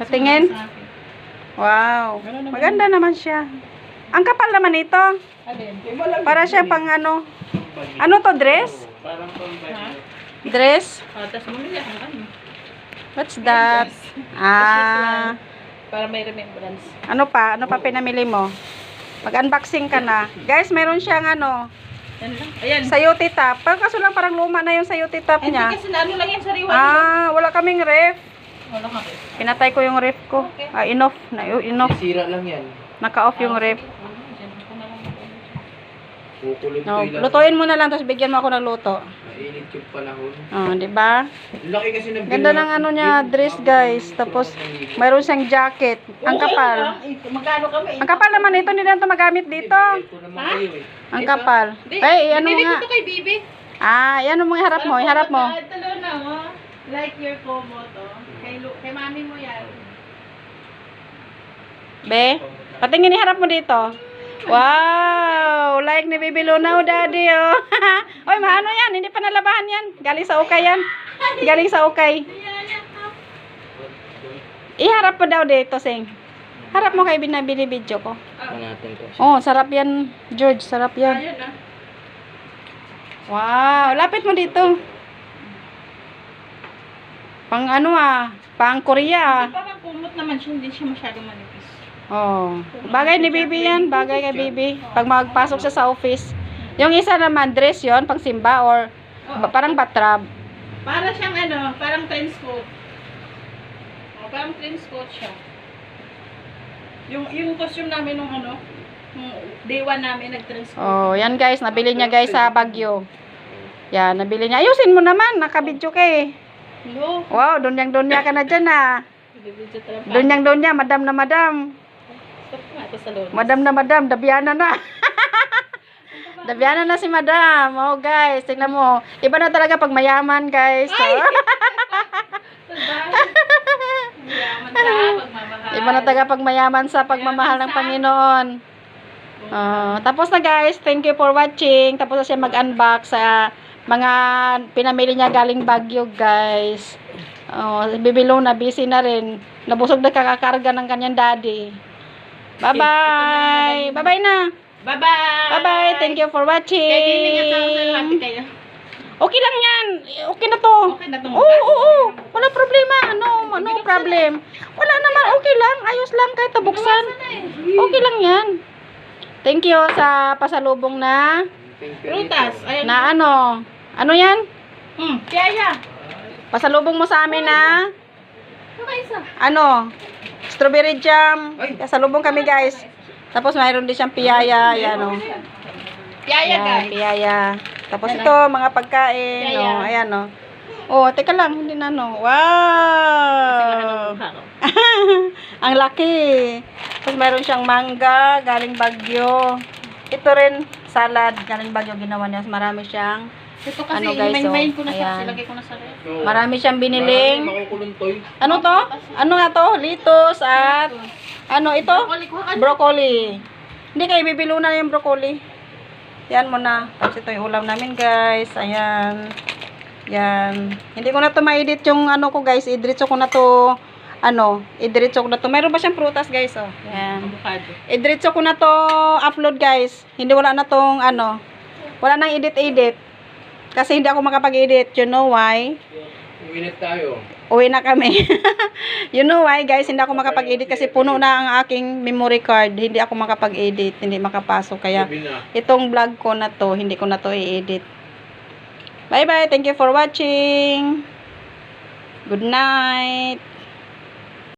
Sa akin. Wow. Maganda naman siya. Ang kapal naman ito. Para siya pang ano. Ano to, dress? Parang pang? Dress? Ano. What's that? Ah, Para may remembrance. ano pa? Ano pa pinamili mo? Mag-unboxing ka na. Guys, meron siyang ano, lang. Ayan. sayote top. Pero kaso lang parang luma na yung sayote top Hindi niya. kasi na ano lang yan sa riwan. Ah, wala kaming ref. Wala ka ba? Pinatay ko yung ref ko. Okay. Ah, enough. Na, enough. Sira lang yan. Naka-off yung ref. Ko na lang. Kukulong No, lutuin mo na lang tapos bigyan mo ako ng luto. Mainit yung panahon. Oh, 'di ba? Laki kasi ng Ganda ng ano niya, dress guys. Tapos mayroon siyang jacket. Ang kapal. Eh, Magkano kami? Ang kapal naman ito, hindi na ito magamit dito. Kayo eh. Ang kapal. Hindi. Ay, ano Binili nga. ko to kay Bibi. Ah, yan mo iharap mo, iharap mo. Ito na mo. Like your Como to. Kay, Lu- kay mami mo yan. Be, patingin iharap mo dito. Wow, like ni Bibi Luna, oh, daddy, oh. Oy, maano yan, hindi pa nalabahan yan. Galing sa ukay yan. Galing sa ukay. Iharap mo daw dito, Sing. Harap mo kay binabili video ko. Ano natin to? Oh, sarap yan, George, sarap yan. Ayun ah. Wow, lapit mo dito. Pang ano ah, pang Korea ah. Parang kumot naman siya. Hindi siya masyadong manipis. Oh, bagay ni Bibi yan, bagay kay Bibi. Pag magpasok siya sa office. Yung isa naman, dress yon pang simba or ba- parang batrab. Para siyang ano, parang trench coat. Oh, parang trench coat siya. Yung yung costume namin nung ano, nung day one namin nag-trench coat. Oh, yan guys, nabili niya guys sa Baguio. Yan, nabili niya. Ayusin mo naman, nakabidyo ka eh. Hello. Wow, dunyang-dunya ka na dyan ah. Dunyang-dunya, madam na madam. Madam na madam, dabiana na. dabiana na si madam. Oh guys, tingnan mo. Iba na talaga pag mayaman guys. Pagmamahal. Iba na talaga pag mayaman sa pagmamahal ng Panginoon. Oh, tapos na guys, thank you for watching. Tapos na siya mag-unbox sa mga pinamili niya galing Baguio guys. Oh, si Bibi Luna, busy na rin. Nabusog na kakakarga ng kanyang daddy. Bye-bye! Bye-bye na! Bye-bye. Bye-bye! Thank you for watching! Okay lang yan. Okay na to. Okay na to. Oo, oo, oo. Wala problema. No, no problem. Wala naman. Okay lang. Ayos lang kahit tabuksan. Okay lang yan. Thank you sa pasalubong na. Prutas. Ayun. na ano. Ano yan? Hmm. Kaya. Pasalubong mo sa amin na Ano ano? Strawberry jam. Pasalubong kami guys. Tapos mayroon din siyang piyaya. Yan o. Kaya Yan, guys. piyaya. Tapos Ayan, ito, mga pagkain. Piyaya. Oh, ayan o. Oh, teka lang. Hindi na no. Wow! Ang laki. Tapos meron siyang mangga, galing Bagyo. Ito rin, salad, galing Bagyo ginawa niya. Marami siyang, Ito kasi, Ano, guys, main-main oh. ko na siya. Silagay ko na sa ref. So, marami siyang biniling. Ano to? Ano nga to? Litos at, ano ito? Broccoli. Hindi kayo bibilo na yung broccoli. Yan mo na. Tapos ito yung ulam namin guys. Ayan. Yan. Hindi ko na to ma-edit yung ano ko guys. Idritso ko na to. Ano? Idritso ko na to. Meron ba siyang prutas guys? Oh. Yan. Idritso ko na to upload guys. Hindi wala na tong ano. Wala nang edit-edit. Kasi hindi ako makapag-edit. You know why? Uminit tayo. Uwi na kami. you know why guys? Hindi ako makapag-edit kasi puno na ang aking memory card. Hindi ako makapag-edit. Hindi makapasok. Kaya na. itong vlog ko na to, hindi ko na to i-edit. Bye bye. Thank you for watching. Good night.